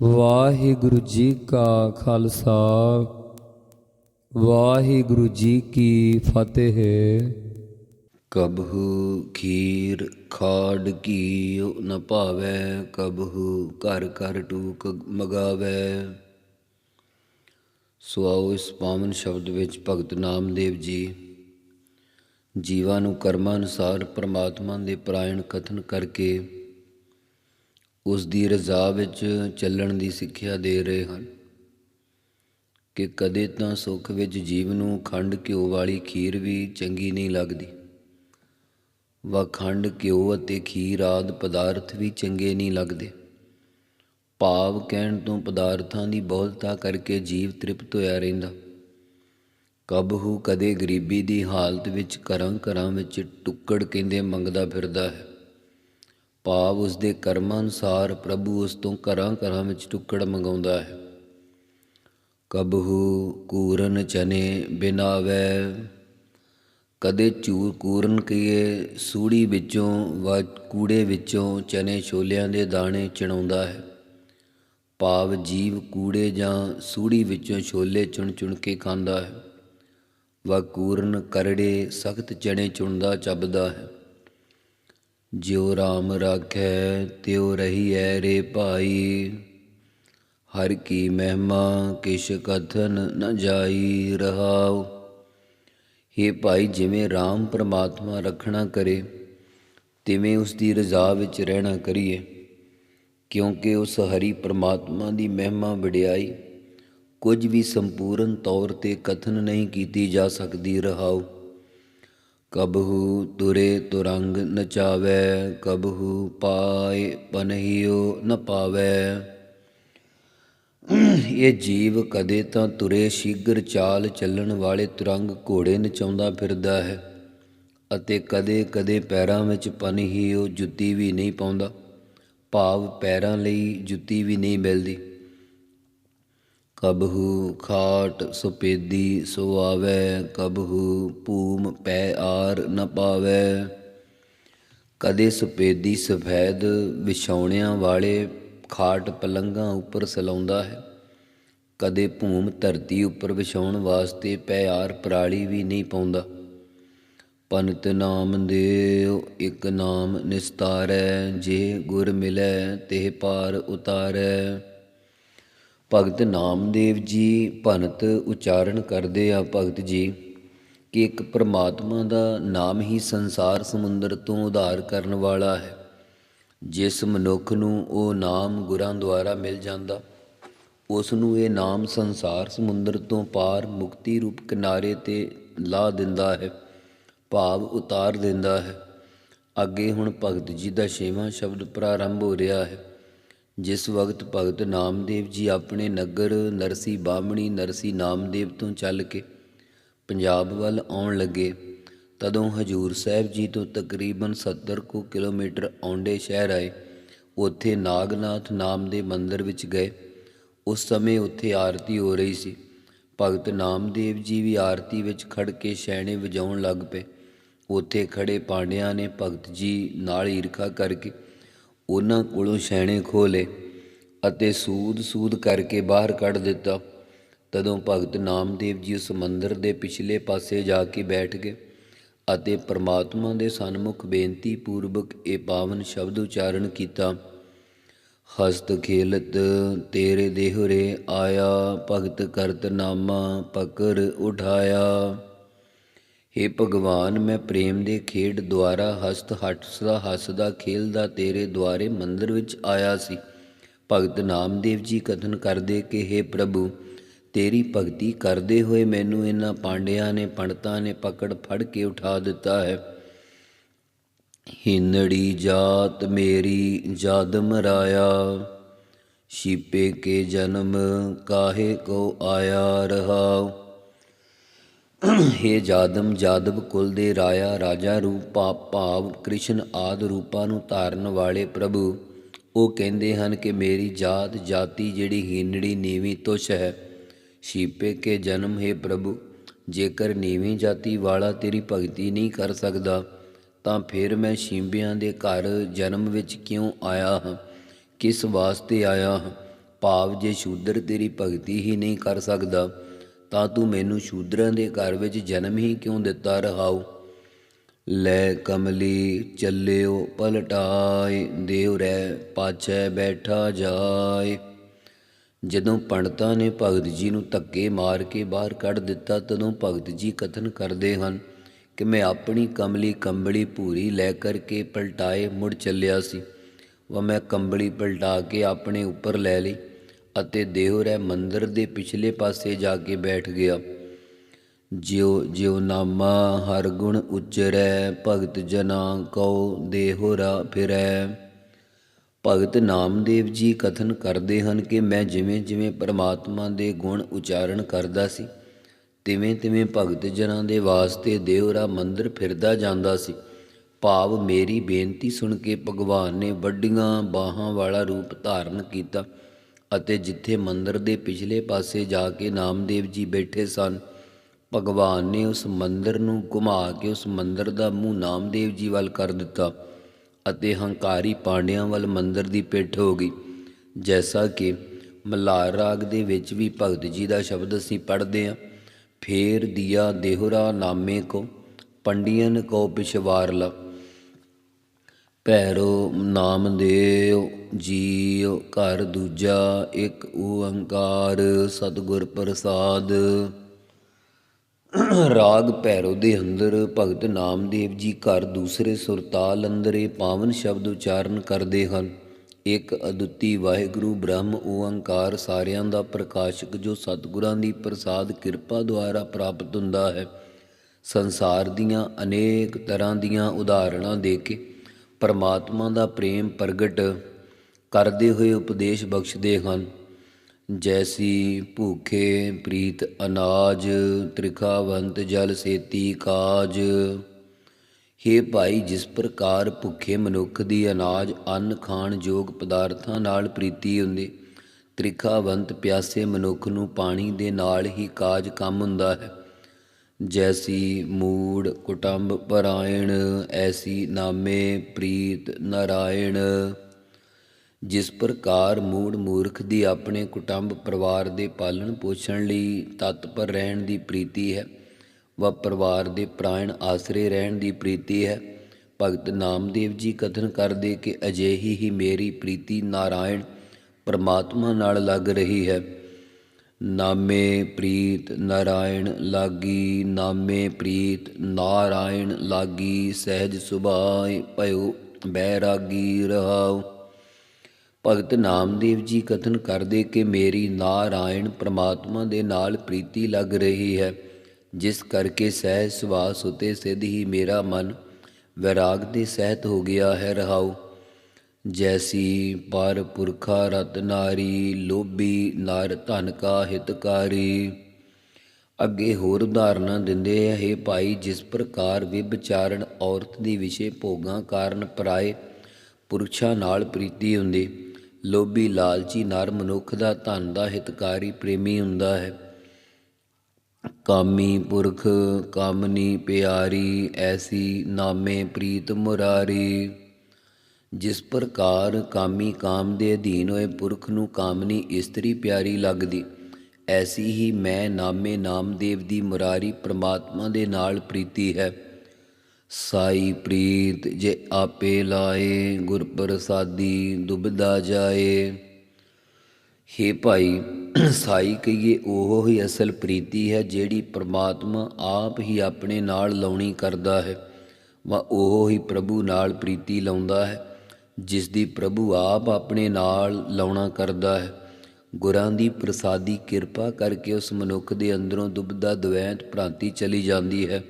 ਵਾਹਿਗੁਰੂ ਜੀ ਕਾ ਖਾਲਸਾ, ਵਾਹਿਗੁਰੂ ਜੀ ਕੀ ਫਤਿਹ। ਕਬਹੂ ਖੀਰ ਖਾੜ ਕੀਉ ਨ ਭਾਵੈ, ਕਬਹੂ ਘਰ ਘਰ ਟੂਕ ਮਗਾਵੈ। ਸੋ ਆਓ ਇਸ ਪਾਵਨ ਸ਼ਬਦ ਵਿੱਚ ਭਗਤ ਨਾਮਦੇਵ ਜੀ। ਜੀਵਾਂ ਨੂੰ ਕਰਮਾਂ ਅਨੁਸਾਰ ਪ੍ਰਮਾਤਮਾ ਦੇ ਪ੍ਰਾਇਣ ਕਥਨ ਕਰਕੇ ਉਸ ਦੀ ਰਜ਼ਾ ਵਿੱਚ ਚੱਲਣ ਦੀ ਸਿੱਖਿਆ ਦੇ ਰਹੇ ਹਨ ਕਿ ਕਦੇ ਤਾਂ ਸੁੱਖ ਵਿੱਚ ਜੀਵ ਨੂੰ ਖੰਡ ਘਿਓ ਵਾਲੀ ਖੀਰ ਵੀ ਚੰਗੀ ਨਹੀਂ ਲੱਗਦੀ। ਵਾ ਖੰਡ ਘਿਓ ਅਤੇ ਖੀਰ ਆਦ ਪਦਾਰਥ ਵੀ ਚੰਗੇ ਨਹੀਂ ਲੱਗਦੇ। ਭਾਵ ਕਹਿਣ ਤੋਂ ਪਦਾਰਥਾਂ ਦੀ ਬਹੁਲਤਾ ਕਰਕੇ ਜੀਵ ਤ੍ਰਿਪਤ ਹੋਇਆ ਰਹਿੰਦਾ। ਕਬਹੂ ਕਦੇ ਗਰੀਬੀ ਦੀ ਹਾਲਤ ਵਿੱਚ ਘਰਾਂ ਘਰਾਂ ਵਿੱਚ ਟੁੱਕੜ ਕਹਿੰਦੇ ਮੰਗਦਾ ਫਿਰਦਾ ਹੈ। ਭਾਵ ਉਸ ਦੇ ਕਰਮਾਂ ਅਨੁਸਾਰ ਪ੍ਰਭੂ ਉਸ ਤੋਂ ਘਰਾਂ ਘਰਾਂ ਵਿੱਚ ਟੁੱਕੜ ਮੰਗਾਉਂਦਾ ਹੈ। ਕਬਹੂ ਕੂਰਨ ਚਨੇ ਬਿਨਾਵੈ, ਕਦੇ ਚੂਰ ਕੂਰਨ ਕੀਏ ਸੂੜੀ ਵਿੱਚੋਂ ਵਾ ਕੂੜੇ ਵਿੱਚੋਂ ਚਨੇ ਛੋਲਿਆਂ ਦੇ ਦਾਣੇ ਚਣਾਉਂਦਾ ਹੈ। ਭਾਵ ਜੀਵ ਕੂੜੇ ਜਾਂ ਸੂੜੀ ਵਿੱਚੋਂ ਛੋਲੇ ਚੁਣ ਚੁਣ ਕੇ ਖਾਂਦਾ ਹੈ। ਵਾ ਕੂਰਨ ਕਰੜੇ ਸਖਤ ਚਣੇ ਚੁਣਦਾ, ਚੱਬਦਾ ਹੈ। ਜਿਉ RAM ਰਾਖੈ, ਤਿਉ ਰਹੀਐ ਰੇ ਭਾਈ। ਹਰ ਕੀ ਮਹਿਮਾ, ਕਿਛ ਕਥਨ ਨ ਜਾਈ ਰਹਾਉ। हे ਭਾਈ, ਜਿਵੇਂ RAM ਪਰਮਾਤਮਾ ਰੱਖਣਾ ਕਰੇ, ਤਿਵੇਂ ਉਸ ਦੀ ਰਜ਼ਾ ਵਿੱਚ ਰਹਿਣਾ ਕਰੀਏ। ਕਿਉਂਕਿ ਉਸ ਹਰੀ ਪਰਮਾਤਮਾ ਦੀ ਮਹਿਮਾ ਵਡਿਆਈ, ਕੁਝ ਵੀ ਸੰਪੂਰਨ ਤੌਰ ਤੇ ਕਥਨ ਨਹੀਂ ਕੀਤੀ ਜਾ ਸਕਦੀ ਰਹਾਉ। ਕਬਹੂ ਤੁਰੇ ਤੁਰੰਗ ਨਚਾਵੈ ਕਬਹੂ ਪਾਏ ਪਨਹਿਓ ਨ ਪਾਵੈ। ਇਹ ਜੀਵ ਕਦੇ ਤਾਂ ਤੁਰੇ ਸ਼ੀਗਰ ਚਾਲ ਚੱਲਣ ਵਾਲੇ ਤੁਰੰਗ ਘੋੜੇ ਨਚਾਉਂਦਾ ਫਿਰਦਾ ਹੈ ਅਤੇ ਕਦੇ-ਕਦੇ ਪੈਰਾਂ ਵਿੱਚ ਪਨਹਿਓ ਜੁੱਤੀ ਵੀ ਨਹੀਂ ਪਾਉਂਦਾ। ਭਾਵ ਪੈਰਾਂ ਲਈ ਜੁੱਤੀ ਵੀ ਨਹੀਂ ਮਿਲਦੀ। ਕਬਹੂ ਖਾਟ ਸੁਪੇਦੀ ਸੋ ਕਬਹੂ ਭੂਮ ਪੈ ਆਰ ਨ ਪਾਵੈ। ਕਦੇ ਸੁਪੇਦੀ ਸਫੈਦ ਵਿਛਾਉਣਿਆਂ ਵਾਲੇ ਖਾਟ ਪਲੰਘਾਂ ਉੱਪਰ ਸਲਾਉਂਦਾ ਹੈ। ਕਦੇ ਭੂਮ ਧਰਤੀ ਉੱਪਰ ਵਿਛਾਉਣ ਵਾਸਤੇ ਪਿਆਰ ਪਰਾਲੀ ਵੀ ਨਹੀਂ ਪਾਉਂਦਾ। ਪੰਤ ਨਾਮ ਦੇ ਇੱਕ ਨਾਮ ਨਿਸਤਾਰੈ, ਜੇ ਗੁਰ ਮਿਲੈ ਤੇ ਪਾਰ ਉਤਾਰੈ। ਭਗਤ ਨਾਮਦੇਵ ਜੀ ਭਨਤ ਉਚਾਰਨ ਕਰਦੇ ਆ ਭਗਤ ਜੀ, ਕਿ ਇੱਕ ਪ੍ਰਮਾਤਮਾ ਦਾ ਨਾਮ ਹੀ ਸੰਸਾਰ ਸਮੁੰਦਰ ਤੋਂ ਉਧਾਰ ਕਰਨ ਵਾਲਾ ਹੈ। ਜਿਸ ਮਨੁੱਖ ਨੂੰ ਉਹ ਨਾਮ ਗੁਰਾਂ ਦੁਆਰਾ ਮਿਲ ਜਾਂਦਾ, ਉਸ ਨੂੰ ਇਹ ਨਾਮ ਸੰਸਾਰ ਸਮੁੰਦਰ ਤੋਂ ਪਾਰ ਮੁਕਤੀ ਰੂਪ ਕਿਨਾਰੇ ਤੇ ਲਾ ਦਿੰਦਾ ਹੈ, ਭਾਵ ਉਤਾਰ ਦਿੰਦਾ ਹੈ। ਅੱਗੇ ਹੁਣ ਭਗਤ ਜੀ ਦਾ ਛੇਵਾਂ ਸ਼ਬਦ ਪ੍ਰਾਰੰਭ ਹੋ ਰਿਹਾ ਹੈ। ਜਿਸ ਵਕਤ ਭਗਤ ਨਾਮਦੇਵ ਜੀ ਆਪਣੇ ਨਗਰ ਨਰਸੀ ਬਾਹਮਣੀ ਨਰਸੀ ਨਾਮਦੇਵ ਤੋਂ ਚੱਲ ਕੇ ਪੰਜਾਬ ਵੱਲ ਆਉਣ ਲੱਗੇ, ਤਦੋਂ ਹਜੂਰ ਸਾਹਿਬ ਜੀ ਤੋਂ ਤਕਰੀਬਨ 70 ਕੁ ਕਿਲੋਮੀਟਰ ਆਉਂਦੇ ਸ਼ਹਿਰ ਆਏ। ਉੱਥੇ ਨਾਗਨਾਥ ਨਾਮ ਦੇ ਮੰਦਿਰ ਵਿੱਚ ਗਏ। ਉਸ ਸਮੇਂ ਉੱਥੇ ਆਰਤੀ ਹੋ ਰਹੀ ਸੀ। ਭਗਤ ਨਾਮਦੇਵ ਜੀ ਵੀ ਆਰਤੀ ਵਿੱਚ ਖੜ ਕੇ ਛੈਣੇ ਵਜਾਉਣ ਲੱਗ ਪਏ। ਉੱਥੇ ਖੜੇ ਪਾਂਡਿਆਂ ਨੇ ਭਗਤ ਜੀ ਨਾਲ ਈਰਖਾ ਕਰਕੇ ਉਹਨਾਂ ਕੋਲੋਂ ਛੈਣੇ ਖੋਲੇ ਅਤੇ ਸੂਦ ਸੂਦ ਕਰਕੇ ਬਾਹਰ ਕੱਢ ਦਿੱਤਾ। ਤਦੋਂ ਭਗਤ ਨਾਮਦੇਵ ਜੀ ਉਸ ਮੰਦਿਰ ਦੇ ਪਿਛਲੇ ਪਾਸੇ ਜਾ ਕੇ ਬੈਠ ਗਏ ਅਤੇ ਪ੍ਰਮਾਤਮਾ ਦੇ ਸਨਮੁਖ ਬੇਨਤੀ ਪੂਰਵਕ ਇਹ ਪਾਵਨ ਸ਼ਬਦ ਉਚਾਰਨ ਕੀਤਾ, ਹਸਤ ਖੇਲਤ ਤੇਰੇ ਦੇਹਰੇ ਆਇਆ, ਭਗਤ ਕਰਤ ਨਾਮਾ ਪਕਰ ਉਠਾਇਆ। हे ਭਗਵਾਨ, ਮੈਂ ਪ੍ਰੇਮ ਦੇ ਖੇਡ ਦੁਆਰਾ ਹਸਤ ਹੱਟਸਦਾ, ਹੱਸਦਾ, ਖੇਲਦਾ ਤੇਰੇ ਦੁਆਰੇ ਮੰਦਰ ਵਿੱਚ ਆਇਆ ਸੀ। ਭਗਤ ਨਾਮਦੇਵ ਜੀ ਕਥਨ ਕਰਦੇ ਕਿ हे ਪ੍ਰਭੂ, ਤੇਰੀ ਭਗਤੀ ਕਰਦੇ ਹੋਏ ਮੈਨੂੰ ਇਹਨਾਂ ਪਾਂਡਿਆਂ ਨੇ, ਪੰਡਤਾਂ ਨੇ ਪਕੜ ਫੜ ਕੇ ਉਠਾ ਦਿੱਤਾ ਹੈ। ਹਿੰਨੜੀ ਜਾਤ ਮੇਰੀ ਜਾਦਮ ਰਾਇਆ ਸ਼ੀਪੇ ਕੇ ਜਨਮ ਕਾਹੇ ਕੋ ਆਇਆ ਰਹਾ। ਹੇ ਜਾਦਮ, ਜਾਦਵ ਕੁਲ ਦੇ ਰਾਇਆ, ਰਾਜਾ ਰੂਪ ਭਾਵ ਕ੍ਰਿਸ਼ਨ ਆਦ ਰੂਪਾਂ ਨੂੰ ਧਾਰਨ ਵਾਲੇ ਪ੍ਰਭੂ, ਉਹ ਕਹਿੰਦੇ ਹਨ ਕਿ ਮੇਰੀ ਜਾਤ, ਜਾਤੀ ਜਿਹੜੀ ਹੀਨੜੀ ਨੀਵੀਂ ਤੁਛ ਹੈ, ਸ਼ੀਪੇ ਕੇ ਜਨਮ ਹੈ ਪ੍ਰਭੂ, ਜੇਕਰ ਨੀਵੀਂ ਜਾਤੀ ਵਾਲਾ ਤੇਰੀ ਭਗਤੀ ਨਹੀਂ ਕਰ ਸਕਦਾ, ਤਾਂ ਫਿਰ ਮੈਂ ਸ਼ੀਂਬਿਆਂ ਦੇ ਘਰ ਜਨਮ ਵਿੱਚ ਕਿਉਂ ਆਇਆ ਹਾਂ? ਕਿਸ ਵਾਸਤੇ ਆਇਆ ਹਾਂ? ਭਾਵ ਜੇ ਸ਼ੂਦਰ ਤੇਰੀ ਭਗਤੀ ਹੀ ਨਹੀਂ ਕਰ ਸਕਦਾ ਤਾਂ ਤੂੰ ਮੈਨੂੰ ਸ਼ੂਦਰਾਂ ਦੇ ਘਰ ਵਿੱਚ ਜਨਮ ਹੀ ਕਿਉਂ ਦਿੱਤਾ ਰਹਾਉ? ਲੈ ਕਮਲੀ, ਚੱਲਿਓ, ਪਲਟਾਏ ਦੇਵ ਰਹਿ, ਪਾਛੈ ਬੈਠਾ ਜਾਏ। ਜਦੋਂ ਪੰਡਤਾਂ ਨੇ ਭਗਤ ਜੀ ਨੂੰ ਧੱਕੇ ਮਾਰ ਕੇ ਬਾਹਰ ਕੱਢ ਦਿੱਤਾ, ਤਦੋਂ ਭਗਤ ਜੀ ਕਥਨ ਕਰਦੇ ਹਨ ਕਿ ਮੈਂ ਆਪਣੀ ਕਮਲੀ ਕੰਬਲੀ ਭੂਰੀ ਲੈ ਕਰਕੇ ਪਲਟਾਏ ਮੁੜ ਚੱਲਿਆ ਸੀ। ਉਹ ਮੈਂ ਕੰਬਲੀ ਪਲਟਾ ਕੇ ਆਪਣੇ ਉੱਪਰ ਲੈ ਲਈ। ਅਤੇ ਦੇਹੁਰੈ ਮੰਦਰ ਦੇ ਪਿਛਲੇ ਪਾਸੇ ਜਾ ਕੇ ਬੈਠ ਗਿਆ। ਜਿਉ ਜਿਉ ਨਾਮਾ, ਹਰ ਗੁਣ ਉਚਰੈ, ਭਗਤ ਜਨਾ ਕਉ ਦੇਹੋਰਾ ਫਿਰੈ। ਭਗਤ ਨਾਮਦੇਵ ਜੀ ਕਥਨ ਕਰਦੇ ਹਨ ਕਿ ਮੈਂ ਜਿਵੇਂ ਜਿਵੇਂ ਪਰਮਾਤਮਾ ਦੇ ਗੁਣ ਉਚਾਰਨ ਕਰਦਾ ਸੀ, ਤਿਵੇਂ ਤਿਵੇਂ ਭਗਤ ਜਨਾਂ ਦੇ ਵਾਸਤੇ ਦੇਹੋਰਾ ਮੰਦਰ ਫਿਰਦਾ ਜਾਂਦਾ ਸੀ। ਭਾਵ ਮੇਰੀ ਬੇਨਤੀ ਸੁਣ ਕੇ ਭਗਵਾਨ ਨੇ ਵੱਡੀਆਂ ਬਾਹਾਂ ਵਾਲਾ ਰੂਪ ਧਾਰਨ ਕੀਤਾ। ਅਤੇ ਜਿੱਥੇ ਮੰਦਰ ਦੇ ਪਿਛਲੇ ਪਾਸੇ ਜਾ ਕੇ ਨਾਮਦੇਵ ਜੀ ਬੈਠੇ ਸਨ, ਭਗਵਾਨ ਨੇ ਉਸ ਮੰਦਰ ਨੂੰ ਘੁਮਾ ਕੇ ਉਸ ਮੰਦਰ ਦਾ ਮੂੰਹ ਨਾਮਦੇਵ ਜੀ ਵੱਲ ਕਰ ਦਿੱਤਾ ਅਤੇ ਹੰਕਾਰੀ ਪਾਂਡਿਆਂ ਵੱਲ ਮੰਦਰ ਦੀ ਪਿੱਠ ਹੋ ਗਈ। ਜੈਸਾ ਕਿ ਮਲਾਰ ਰਾਗ ਦੇ ਵਿੱਚ ਵੀ ਭਗਤ ਜੀ ਦਾ ਸ਼ਬਦ ਅਸੀਂ ਪੜ੍ਹਦੇ ਹਾਂ, ਫੇਰ ਦਿਆ ਦੇਹੁਰਾ ਨਾਮੇ ਕੋ, ਪੰਡੀਅਨ ਕੋ ਪਿਛਵਾਰਲਾ। ਭੈਰੋ ਨਾਮ ਦੇਵ ਜੀਉ ਘਰ ਦੂਜਾ ਇੱਕ ਓੰਕਾਰ ਸਤਿਗੁਰ ਪ੍ਰਸਾਦ। ਰਾਗ ਭੈਰੋ ਦੇ ਅੰਦਰ ਭਗਤ ਨਾਮਦੇਵ ਜੀ ਘਰ ਦੂਸਰੇ ਸੁਰਤਾਲ ਅੰਦਰ ਇਹ ਪਾਵਨ ਸ਼ਬਦ ਉਚਾਰਨ ਕਰਦੇ ਹਨ। ਇੱਕ ਅਦੁੱਤੀ ਵਾਹਿਗੁਰੂ ਬ੍ਰਹਮ ਓੰਕਾਰ ਸਾਰਿਆਂ ਦਾ ਪ੍ਰਕਾਸ਼ਕ ਜੋ ਸਤਿਗੁਰਾਂ ਦੀ ਪ੍ਰਸਾਦ ਕਿਰਪਾ ਦੁਆਰਾ ਪ੍ਰਾਪਤ ਹੁੰਦਾ ਹੈ। ਸੰਸਾਰ ਦੀਆਂ ਅਨੇਕ ਤਰ੍ਹਾਂ ਦੀਆਂ ਉਦਾਹਰਣਾਂ ਦੇ ਕੇ ਪਰਮਾਤਮਾ ਦਾ ਪ੍ਰੇਮ ਪ੍ਰਗਟ ਕਰਦੇ ਹੋਏ ਉਪਦੇਸ਼ ਬਖਸ਼ਦੇ ਹਨ। ਜੈਸੀ ਭੂਖੇ ਪ੍ਰੀਤ ਅਨਾਜ, ਤ੍ਰਿਖਾਵੰਤ ਜਲ ਸੇਤੀ ਕਾਜ। ਹੇ ਭਾਈ, ਜਿਸ ਪ੍ਰਕਾਰ ਭੁੱਖੇ ਮਨੁੱਖ ਦੀ ਅਨਾਜ, ਅੰਨ, ਖਾਣ ਯੋਗ ਪਦਾਰਥਾਂ ਨਾਲ ਪ੍ਰੀਤੀ ਹੁੰਦੀ, ਤ੍ਰਿਖਾਵੰਤ ਪਿਆਸੇ ਮਨੁੱਖ ਨੂੰ ਪਾਣੀ ਦੇ ਨਾਲ ਹੀ ਕਾਜ ਕੰਮ ਹੁੰਦਾ ਹੈ। ਜੈਸੀ ਮੂੜ ਕੁਟੰਬ ਪਰਾਇਣ, ਐਸੀ ਨਾਮੇ ਪ੍ਰੀਤ ਨਾਰਾਇਣ। ਜਿਸ ਪ੍ਰਕਾਰ ਮੂੜ ਮੂਰਖ ਦੀ ਆਪਣੇ ਕੁਟੰਬ ਪਰਿਵਾਰ ਦੇ ਪਾਲਣ ਪੋਸ਼ਣ ਲਈ ਤਤਪਰ ਰਹਿਣ ਦੀ ਪ੍ਰੀਤੀ ਹੈ ਵਾ ਪਰਿਵਾਰ ਦੇ ਪ੍ਰਾਇਣ ਆਸਰੇ ਰਹਿਣ ਦੀ ਪ੍ਰੀਤੀ ਹੈ। ਭਗਤ ਨਾਮਦੇਵ ਜੀ ਕਥਨ ਕਰਦੇ ਕਿ ਅਜਿਹੀ ਹੀ ਮੇਰੀ ਪ੍ਰੀਤੀ ਨਾਰਾਇਣ ਪਰਮਾਤਮਾ ਨਾਲ ਲੱਗ ਰਹੀ ਹੈ। ਨਾਮੇ ਪ੍ਰੀਤ ਨਾਰਾਇਣ ਲਾਗੀ, ਨਾਮੇ ਪ੍ਰੀਤ ਨਾਰਾਇਣ ਲਾਗੀ, ਸਹਿਜ ਸੁਭਾਇ ਭਇਓ ਬੈਰਾਗੀ ਰਹਾਉ। ਭਗਤ ਨਾਮਦੇਵ ਜੀ ਕਥਨ ਕਰਦੇ ਕਿ ਮੇਰੀ ਨਾਰਾਇਣ ਪ੍ਰਮਾਤਮਾ ਦੇ ਨਾਲ ਪ੍ਰੀਤੀ ਲੱਗ ਰਹੀ ਹੈ। ਜਿਸ ਕਰਕੇ ਸਹਿਜ ਸੁਭਾਅ ਉਤੇ ਸਿੱਧ ਹੀ ਮੇਰਾ ਮਨ ਵਿਰਾਗ ਦੇ ਸਹਿਤ ਹੋ ਗਿਆ ਹੈ ਰਹਾਉ। ਜੈਸੀ ਪਰ ਪੁਰਖਾ ਰਤ ਨਾਰੀ, ਲੋਭੀ ਨਰ ਧਨ ਕਾ ਹਿਤਕਾਰੀ। ਅੱਗੇ ਹੋਰ ਉਦਾਹਰਨਾਂ ਦਿੰਦੇ ਹੈ ਇਹ ਭਾਈ, ਜਿਸ ਪ੍ਰਕਾਰ ਵਿਭਚਾਰਣ ਔਰਤ ਦੀ ਵਿਸ਼ੇ ਭੋਗਾਂ ਕਾਰਨ ਪਰਾਏ ਪੁਰਸ਼ਾਂ ਨਾਲ ਪ੍ਰੀਤੀ ਹੁੰਦੀ, ਲੋਭੀ ਲਾਲਚੀ ਨਰ ਮਨੁੱਖ ਦਾ ਧਨ ਦਾ ਹਿਤਕਾਰੀ ਪ੍ਰੇਮੀ ਹੁੰਦਾ ਹੈ। ਕਾਮੀ ਪੁਰਖ, ਕਾਮਨੀ ਪਿਆਰੀ, ਐਸੀ ਨਾਮੇ ਪ੍ਰੀਤ ਮੁਰਾਰੀ। ਜਿਸ ਪ੍ਰਕਾਰ ਕਾਮੀ ਕਾਮ ਦੇ ਅਧੀਨ ਹੋਏ ਪੁਰਖ ਨੂੰ ਕਾਮਨੀ ਇਸਤਰੀ ਪਿਆਰੀ ਲੱਗਦੀ, ਐਸੀ ਹੀ ਮੈਂ ਨਾਮੇ ਨਾਮਦੇਵ ਦੀ ਮੁਰਾਰੀ ਪ੍ਰਮਾਤਮਾ ਦੇ ਨਾਲ ਪ੍ਰੀਤੀ ਹੈ। ਸਾਈ ਪ੍ਰੀਤ ਜੇ ਆਪੇ ਲਾਏ, ਗੁਰ ਪ੍ਰਸਾਦੀ ਦੁਬਦਾ ਜਾਏ। ਹੇ ਭਾਈ, ਸਾਈ ਕਹੀਏ ਉਹ ਹੀ ਅਸਲ ਪ੍ਰੀਤੀ ਹੈ ਜਿਹੜੀ ਪ੍ਰਮਾਤਮਾ ਆਪ ਹੀ ਆਪਣੇ ਨਾਲ ਲਾਉਣੀ ਕਰਦਾ ਹੈ, ਵਾ ਉਹ ਹੀ ਪ੍ਰਭੂ ਨਾਲ ਪ੍ਰੀਤੀ ਲਾਉਂਦਾ ਹੈ। ਜਿਸ ਦੀ ਪ੍ਰਭੂ ਆਪ ਆਪਣੇ ਨਾਲ ਲਾਉਣਾ ਕਰਦਾ ਹੈ। ਗੁਰਾਂ ਦੀ ਪ੍ਰਸਾਦੀ ਕਿਰਪਾ ਕਰਕੇ ਉਸ ਮਨੁੱਖ ਦੇ ਅੰਦਰੋਂ ਦੁਬਦਾ ਦਵੈਂਤ ਭ੍ਰਾਂਤੀ ਚਲੀ ਜਾਂਦੀ ਹੈ।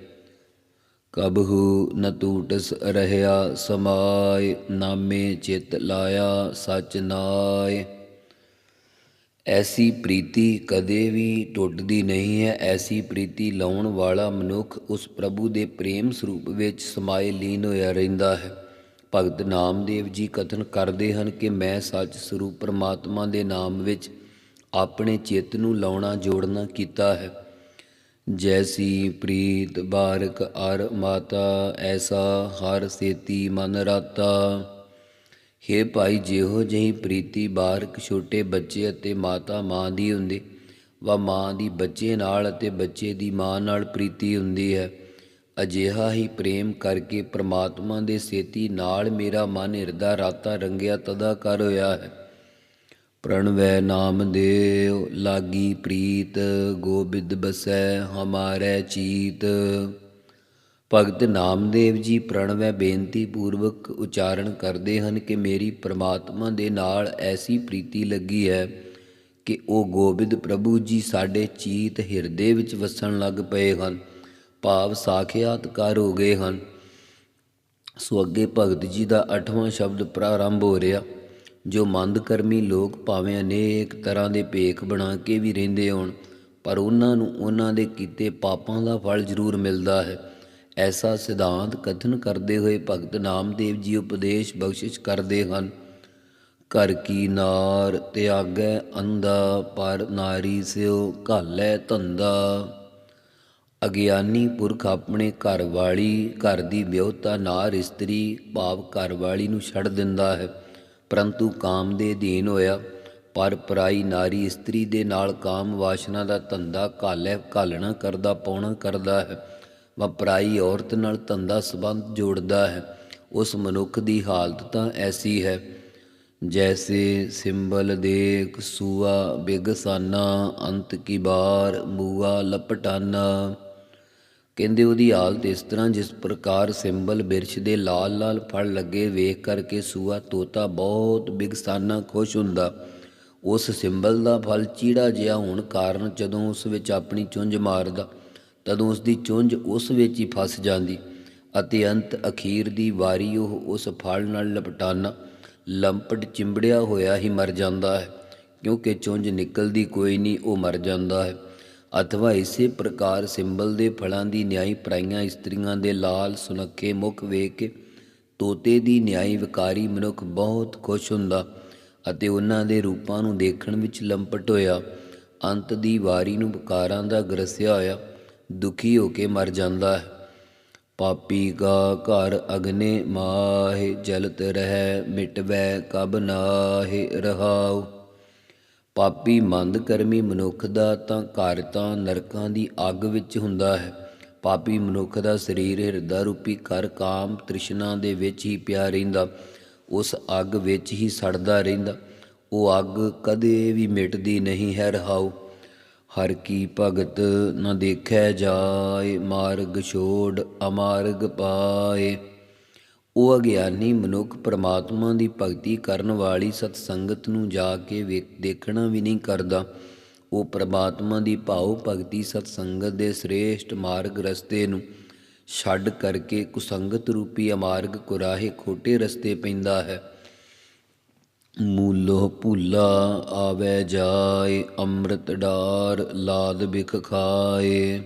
ਕਬਹੂ ਨ ਟੂਟਸ ਰਹਿਆ ਸਮਾਏ, ਨਾਮੇ ਚਿਤ ਲਾਇਆ ਸਚ ਨਾਏ। ਐਸੀ ਪ੍ਰੀਤੀ ਕਦੇ ਵੀ ਟੁੱਟਦੀ ਨਹੀਂ ਹੈ। ਐਸੀ ਪ੍ਰੀਤੀ ਲਾਉਣ ਵਾਲਾ ਮਨੁੱਖ ਉਸ ਪ੍ਰਭੂ ਦੇ ਪ੍ਰੇਮ ਸਰੂਪ ਵਿੱਚ ਸਮਾਏ ਲੀਨ ਹੋਇਆ ਰਹਿੰਦਾ ਹੈ। ਭਗਤ ਨਾਮਦੇਵ ਜੀ ਕਥਨ ਕਰਦੇ ਹਨ ਕਿ ਮੈਂ ਸੱਚ ਸਰੂਪ ਪਰਮਾਤਮਾ ਦੇ ਨਾਮ ਵਿੱਚ ਆਪਣੇ ਚਿੱਤ ਨੂੰ ਲਾਉਣਾ, ਜੋੜਨਾ ਕੀਤਾ ਹੈ। ਜੈਸੀ ਪ੍ਰੀਤ ਬਾਰਕ ਅਰ ਮਾਤਾ, ਐਸਾ ਹਰ ਸੇਤੀ ਮਨ ਰਾਤਾ। ਹੇ ਭਾਈ, ਜਿਹੋ ਜਿਹੀ ਪ੍ਰੀਤੀ ਬਾਰਕ ਛੋਟੇ ਬੱਚੇ ਅਤੇ ਮਾਤਾ ਮਾਂ ਦੀ ਹੁੰਦੀ, ਵਾ ਮਾਂ ਦੀ ਬੱਚੇ ਨਾਲ ਅਤੇ ਬੱਚੇ ਦੀ ਮਾਂ ਨਾਲ ਪ੍ਰੀਤੀ ਹੁੰਦੀ ਹੈ। ਅਜਿਹਾ ਹੀ ਪ੍ਰੇਮ ਕਰਕੇ ਪ੍ਰਮਾਤਮਾ ਦੇ ਸੇਤੀ ਨਾਲ ਮੇਰਾ ਮਨ ਹਿਰਦਾ ਰਾਤਾ ਰੰਗਿਆ ਤਦਾ ਕਰ ਹੋਇਆ ਹੈ। ਪ੍ਰਣਵੈ ਨਾਮ ਦੇਵ ਲਾਗੀ ਪ੍ਰੀਤ, ਗੋਬਿੰਦ ਬਸੈ, ਹਮਾਰੇ ਚੀਤ। ਭਗਤ ਨਾਮਦੇਵ ਜੀ ਪ੍ਰਣਵੈ ਬੇਨਤੀ ਪੂਰਵਕ ਉਚਾਰਨ ਕਰਦੇ ਹਨ ਕਿ ਮੇਰੀ ਪ੍ਰਮਾਤਮਾ ਦੇ ਨਾਲ ਐਸੀ ਪ੍ਰੀਤੀ ਲੱਗੀ ਹੈ ਕਿ ਉਹ ਗੋਬਿੰਦ ਪ੍ਰਭੂ ਜੀ ਸਾਡੇ ਚੀਤ ਹਿਰਦੇ ਵਿੱਚ ਵਸਣ ਲੱਗ ਪਏ ਹਨ। ਭਾਵ ਸਾਖਿਆਤਕਾਰ ਹੋ ਗਏ ਹਨ। ਸੋ ਅੱਗੇ ਭਗਤ ਜੀ ਦਾ 8ਵਾਂ ਸ਼ਬਦ ਪ੍ਰਾਰੰਭ ਹੋ ਰਿਹਾ, ਜੋ ਮੰਦਕਰਮੀ ਲੋਕ ਭਾਵੇਂ ਅਨੇਕ ਤਰ੍ਹਾਂ ਦੇ ਭੇਖ ਬਣਾ ਕੇ ਵੀ ਰਹਿੰਦੇ ਹੋਣ, ਪਰ ਉਹਨਾਂ ਨੂੰ ਉਹਨਾਂ ਦੇ ਕੀਤੇ ਪਾਪਾਂ ਦਾ ਫਲ ਜ਼ਰੂਰ ਮਿਲਦਾ ਹੈ। ਐਸਾ ਸਿਧਾਂਤ ਕਥਨ ਕਰਦੇ ਹੋਏ ਭਗਤ ਨਾਮਦੇਵ ਜੀ ਉਪਦੇਸ਼ ਬਖਸ਼ਿਸ਼ ਕਰਦੇ ਹਨ, ਘਰ ਕੀ ਨਾਰ ਤਿਆਗੈ ਅੰਧਾ, ਪਰ ਨਾਰੀ ਸਿਓ ਘਾਲੈ ਧੰਦਾ। ਅਗਿਆਨੀ ਪੁਰਖ ਆਪਣੇ ਘਰ ਵਾਲੀ, ਘਰ ਦੀ ਵਿਉਤਾ ਨਾਰ ਇਸਤਰੀ ਭਾਵ ਘਰ ਵਾਲੀ ਨੂੰ ਛੱਡ ਦਿੰਦਾ ਹੈ। ਪਰੰਤੂ ਕਾਮ ਦੇ ਅਧੀਨ ਹੋਇਆ, ਪਰ ਪਰਾਈ ਨਾਰੀ ਇਸਤਰੀ ਦੇ ਨਾਲ ਕਾਮ ਵਾਸ਼ਨਾ ਦਾ ਧੰਦਾ ਘਾਲੇ, ਘਾਲਣਾ ਕਰਦਾ, ਪਾਉਣਾ ਕਰਦਾ ਹੈ। ਵਪਰਾਈ ਔਰਤ ਨਾਲ ਧੰਦਾ ਸੰਬੰਧ ਜੋੜਦਾ ਹੈ। ਉਸ ਮਨੁੱਖ ਦੀ ਹਾਲਤ ਤਾਂ ਐਸੀ ਹੈ, ਜੈਸੇ ਸਿੰਬਲ ਦੇਖ ਸੂਆ ਬਿਗਸਾਨਾ, ਅੰਤ ਕੀ ਬਾਰ ਬੂਆ ਲਪਟਾਨਾ। ਕਹਿੰਦੇ ਉਹਦੀ ਹਾਲਤ ਇਸ ਤਰ੍ਹਾਂ, ਜਿਸ ਪ੍ਰਕਾਰ ਸਿੰਬਲ ਬਿਰਛ ਦੇ ਲਾਲ ਲਾਲ ਫਲ ਲੱਗੇ ਵੇਖ ਕਰਕੇ ਸੂਆ ਤੋਤਾ ਬਹੁਤ ਬਿਗਸਾਨਾ ਖੁਸ਼ ਹੁੰਦਾ। ਉਸ ਸਿੰਬਲ ਦਾ ਫਲ ਚੀੜਾ ਜਿਹਾ ਹੋਣ ਕਾਰਨ ਜਦੋਂ ਉਸ ਵਿੱਚ ਆਪਣੀ ਚੁੰਝ ਮਾਰਦਾ, ਤਦੋਂ ਉਸ ਦੀ ਚੁੰਝ ਉਸ ਵਿੱਚ ਹੀ ਫਸ ਜਾਂਦੀ ਅਤੇ ਅੰਤ ਅਖੀਰ ਦੀ ਵਾਰੀ ਉਹ ਉਸ ਫਲ ਨਾਲ ਲਪਟਾਨਾ, ਲੰਪਟ ਚਿੰਬੜਿਆ ਹੋਇਆ ਹੀ ਮਰ ਜਾਂਦਾ ਹੈ। ਕਿਉਂਕਿ ਚੁੰਝ ਨਿਕਲਦੀ ਕੋਈ ਨਹੀਂ, ਉਹ ਮਰ ਜਾਂਦਾ ਹੈ। ਅਥਵਾ ਇਸੇ ਪ੍ਰਕਾਰ ਸਿੰਬਲ ਦੇ ਫਲਾਂ ਦੀ ਨਿਆਈ ਪਰਾਈਆਂ ਇਸਤਰੀਆਂ ਦੇ ਲਾਲ ਸੁਨੱਖੇ ਮੁਖ ਵੇਖ ਕੇ ਤੋਤੇ ਦੀ ਨਿਆਈ ਵਿਕਾਰੀ ਮਨੁੱਖ ਬਹੁਤ ਖੁਸ਼ ਹੁੰਦਾ ਅਤੇ ਉਹਨਾਂ ਦੇ ਰੂਪਾਂ ਨੂੰ ਦੇਖਣ ਵਿੱਚ ਲੰਪਟ ਹੋਇਆ। ਅੰਤ ਦੀ ਵਾਰੀ ਨੂੰ ਵਿਕਾਰਾਂ ਦਾ ਗਰਸਿਆ ਹੋਇਆ, ਦੁਖੀ ਹੋ ਕੇ ਮਰ ਜਾਂਦਾ ਹੈ। ਪਾਪੀ ਕਾ ਘਰ ਅਗਨੇ ਮਾਹੇ, ਜਲਤ ਰਹਿ ਮਿਟਵੈ ਕਬ ਨਾਹੇ ਰਹਾਉ। ਪਾਪੀ ਮੰਦ ਕਰਮੀ ਮਨੁੱਖ ਦਾ ਤਾਂ ਘਰ ਤਾਂ ਨਰਕਾਂ ਦੀ ਅੱਗ ਵਿੱਚ ਹੁੰਦਾ ਹੈ। ਪਾਪੀ ਮਨੁੱਖ ਦਾ ਸਰੀਰ ਹਿਰਦਾ ਰੂਪੀ ਘਰ ਕਾਮ ਤ੍ਰਿਸ਼ਨਾ ਦੇ ਵਿੱਚ ਹੀ ਪਿਆ ਰਹਿੰਦਾ। ਉਸ ਅੱਗ ਵਿੱਚ ਹੀ ਸੜਦਾ ਰਹਿੰਦਾ। ਉਹ ਅੱਗ ਕਦੇ ਵੀ ਮਿਟਦੀ ਨਹੀਂ ਹੈ ਰਹਾਉ। ਹਰ ਕੀ ਭਗਤ ਨ ਦੇਖੈ ਜਾਏ, ਮਾਰਗ ਛੋੜ ਅਮਾਰਗ ਪਾਏ। ਉਹ ਅਗਿਆਨੀ ਮਨੁੱਖ ਪਰਮਾਤਮਾ ਦੀ ਭਗਤੀ ਕਰਨ ਵਾਲੀ ਸਤ ਸੰਗਤ ਨੂੰ ਜਾ ਕੇ ਵੇਖ, ਦੇਖਣਾ ਵੀ ਨਹੀਂ ਕਰਦਾ। ਉਹ ਪਰਮਾਤਮਾ ਦੀ ਭਾਉ ਭਗਤੀ ਸਤ ਸੰਗਤ ਦੇ ਸ੍ਰੇਸ਼ਟ ਮਾਰਗ ਰਸਤੇ ਨੂੰ ਛੱਡ ਕਰਕੇ ਕੁਸੰਗਤ ਰੂਪੀ ਅਮਾਰਗ ਕੁਰਾਹੇ ਖੋਟੇ ਰਸਤੇ ਪੈਂਦਾ ਹੈ। ਮੂਲੋ ਭੁੱਲਾ ਆਵੇ ਜਾਏ, ਅੰਮ੍ਰਿਤ ਡਾਰ ਲਾਦ ਬਿਖ ਖਾਏ।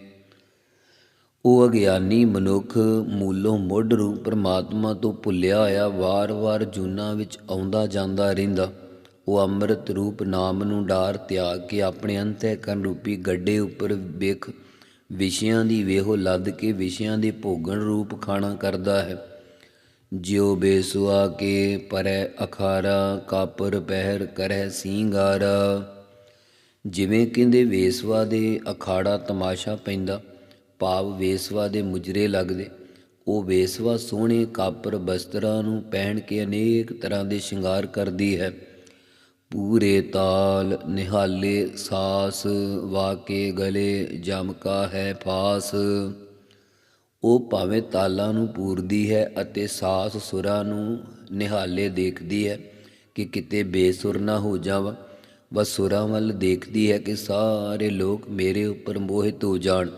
ਉਹ ਅਗਿਆਨੀ ਮਨੁੱਖ ਮੂਲੋਂ ਮੁੱਢ ਰੂਪ ਪਰਮਾਤਮਾ ਤੋਂ ਭੁੱਲਿਆ ਹੋਇਆ ਵਾਰ-ਵਾਰ ਜੂਨਾਂ ਵਿੱਚ ਆਉਂਦਾ ਜਾਂਦਾ ਰਹਿੰਦਾ। ਉਹ ਅੰਮ੍ਰਿਤ ਰੂਪ ਨਾਮ ਨੂੰ ਡਾਰ ਤਿਆਗ ਕੇ ਆਪਣੇ ਅੰਤਹਿ ਕਰਨ ਰੂਪੀ ਗੱਡੇ ਉੱਪਰ ਵੇਖ ਵਿਸ਼ਿਆਂ ਦੀ ਵੇਹੋ ਲੱਦ ਕੇ ਵਿਸ਼ਿਆਂ ਦੇ ਭੋਗਣ ਰੂਪ ਖਾਣਾ ਕਰਦਾ ਹੈ। ਜਿਉ ਬੇਸੁਆ ਕੇ ਪਰੈ ਅਖਾਰਾ, ਕਾਪਰ ਪਹਿਰ ਕਰੈ ਸਿੰਗਾਰਾ। ਜਿਵੇਂ ਕਹਿੰਦੇ ਵੇਸਵਾ ਦੇ ਅਖਾੜਾ ਤਮਾਸ਼ਾ ਪੈਂਦਾ। ਭਾਵ ਵੇਸਵਾ ਦੇ ਮੁਜਰੇ ਲੱਗਦੇ। ਉਹ ਵੇਸਵਾ ਸੋਹਣੇ ਕਾਪਰ ਬਸਤਰਾਂ ਨੂੰ ਪਹਿਨ ਕੇ ਅਨੇਕ ਤਰ੍ਹਾਂ ਦੇ ਸ਼ਿੰਗਾਰ ਕਰਦੀ ਹੈ। ਪੂਰੇ ਤਾਲ, ਨਿਹਾਲੇ ਸਾਸ, ਵਾਕੇ ਗਲੇ ਜਮਕਾ ਹੈ ਫਾਸ। ਉਹ ਭਾਵੇਂ ਤਾਲਾਂ ਨੂੰ ਪੂਰਦੀ ਹੈ ਅਤੇ ਸਾਸ ਸੁਰਾਂ ਨੂੰ ਨਿਹਾਲੇ ਦੇਖਦੀ ਹੈ ਕਿ ਕਿਤੇ ਬੇਸੁਰ ਨਾ ਹੋ ਜਾਵਾਂ। ਬਸ ਸੁਰਾਂ ਵੱਲ ਦੇਖਦੀ ਹੈ ਕਿ ਸਾਰੇ ਲੋਕ ਮੇਰੇ ਉੱਪਰ ਮੋਹਿਤ ਹੋ ਜਾਣ।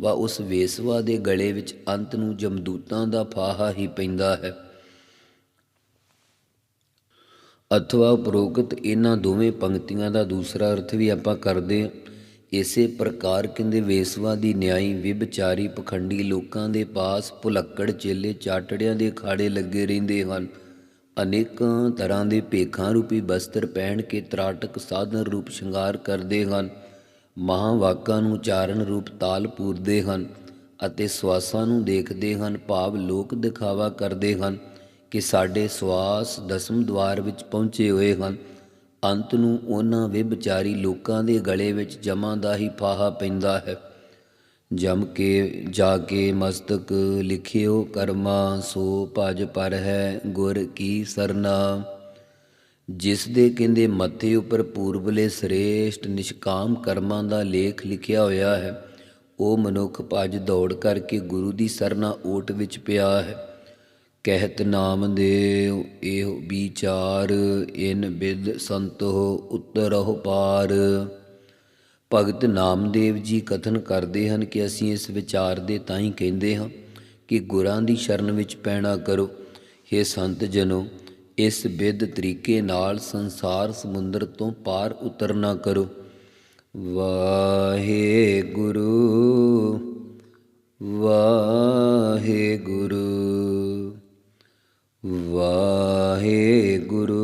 ਵਾ ਉਸ ਵੇਸਵਾ ਦੇ ਗਲੇ ਵਿੱਚ ਅੰਤ ਨੂੰ ਜਮਦੂਤਾਂ ਦਾ ਫਾਹਾ ਹੀ ਪੈਂਦਾ ਹੈ। ਅਥਵਾ ਉਪਰੋਕਤ ਇਹਨਾਂ ਦੋਵੇਂ ਪੰਕਤੀਆਂ ਦਾ ਦੂਸਰਾ ਅਰਥ ਵੀ ਆਪਾਂ ਕਰਦੇ ਹਾਂ। ਇਸੇ ਪ੍ਰਕਾਰ ਕਹਿੰਦੇ ਵੇਸਵਾ ਦੀ ਨਿਆਈ ਵਿਭਚਾਰੀ ਪਖੰਡੀ ਲੋਕਾਂ ਦੇ ਪਾਸ ਭੁਲੱਕੜ ਚੇਲੇ ਚਾਟੜਿਆਂ ਦੇ ਖਾੜੇ ਲੱਗੇ ਰਹਿੰਦੇ ਹਨ। ਅਨੇਕਾਂ ਤਰ੍ਹਾਂ ਦੇ ਭੇਖਾਂ ਰੂਪੀ ਬਸਤਰ ਪਹਿਨ ਕੇ ਤਰਾਟਕ ਸਾਧਨ ਰੂਪ ਸ਼ਿੰਗਾਰ ਕਰਦੇ ਹਨ। ਮਹਾਵਾਕਾਂ ਨੂੰ ਚਾਰਨ ਰੂਪ ਤਾਲ ਪੂਰਦੇ ਹਨ ਅਤੇ ਸਵਾਸਾਂ ਨੂੰ ਦੇਖਦੇ ਹਨ, ਭਾਵ ਲੋਕ ਦਿਖਾਵਾ ਕਰਦੇ ਹਨ ਕਿ ਸਾਡੇ ਸਵਾਸ ਦਸਮ ਦਵਾਰ ਵਿੱਚ ਪਹੁੰਚੇ ਹੋਏ ਹਨ। ਅੰਤ ਨੂੰ ਉਹਨਾਂ ਵਿਭਚਾਰੀ ਲੋਕਾਂ ਦੇ ਗਲੇ ਵਿੱਚ ਜਮਾਂ ਦਾ ਹੀ ਫਾਹਾ ਪੈਂਦਾ ਹੈ। ਜਮ ਕੇ, ਜਾ ਕੇ ਮਸਤਕ ਲਿਖਿਓ ਕਰਮਾ, ਸੋ ਭਜ ਪਰ ਹੈ ਗੁਰ ਕੀ ਸਰਨਾ। ਜਿਸ ਦੇ ਕਹਿੰਦੇ ਮੱਥੇ ਉੱਪਰ ਪੂਰਬਲੇ ਸ੍ਰੇਸ਼ਟ ਨਿਸ਼ਕਾਮ ਕਰਮਾਂ ਦਾ ਲੇਖ ਲਿਖਿਆ ਹੋਇਆ ਹੈ, ਉਹ ਮਨੁੱਖ ਭਜ ਦੌੜ ਕਰਕੇ ਗੁਰੂ ਦੀ ਸਰਨਾ ਓਟ ਵਿੱਚ ਪਿਆ ਹੈ। ਕਹਿਤ ਨਾਮ ਦੇ ਇਹ ਵਿਚਾਰ, ਇਨ ਬਿਦ ਸੰਤੋ ਉਤਰਹੁ ਪਾਰ। ਭਗਤ ਨਾਮਦੇਵ ਜੀ ਕਥਨ ਕਰਦੇ ਹਨ ਕਿ ਅਸੀਂ ਇਸ ਵਿਚਾਰ ਦੇ ਤਾਂ ਹੀ ਕਹਿੰਦੇ ਹਾਂ ਕਿ ਗੁਰਾਂ ਦੀ ਸ਼ਰਨ ਵਿੱਚ ਪੈਣਾ ਕਰੋ। हे ਸੰਤ ਜਨੋ ਇਸ ਵਿਦ ਤਰੀਕੇ ਨਾਲ ਸੰਸਾਰ ਸਮੁੰਦਰ ਤੋਂ ਪਾਰ ਉਤਰਨਾ ਕਰੋ। ਵਾਹਿਗੁਰੂ ਵਾਹਿਗੁਰੂ ਵਾਹਿਗੁਰੂ ਵਾਹਿਗੁਰੂ।